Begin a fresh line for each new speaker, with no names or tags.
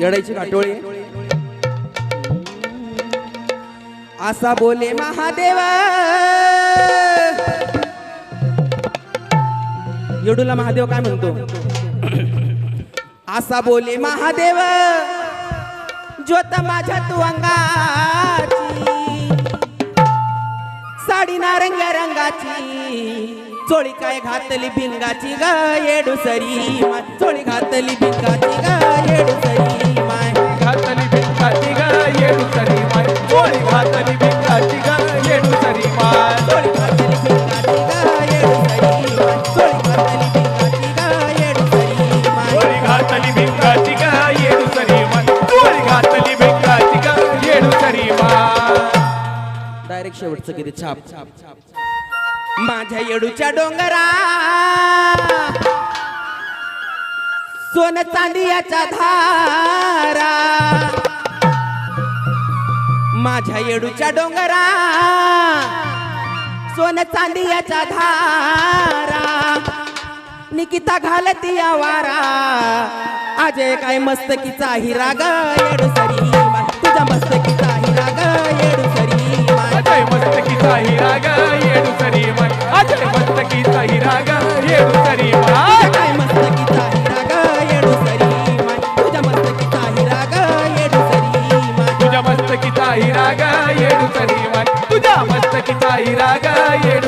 येडायची काटोळी असा बोले महादेवा. येडूला महादेव काय म्हणतो? असा बोले महादेव. ज्योत माझ्या तू अंगाची. साडी नारंग्या रंगाची. चोळी काय घातली भिंगाची ग येडू सरी चोळी घातली भिंगाची ग येडू डायरेक्ट शेवटचं किती छाप. माझ्या येडूच्या डोंगरा. सोन चांदियाच्या धारा. माझ्या येडूच्या डोंगरा. सोन चांदियाच्या धारा. निकिता घालती वारा. आजे काय मस्तकीचा हिरा ग येडू सरी. మస్తకి తాయి రాగా ఏడు సరి తుజా మస్తకి తాయి రాగా ఏడు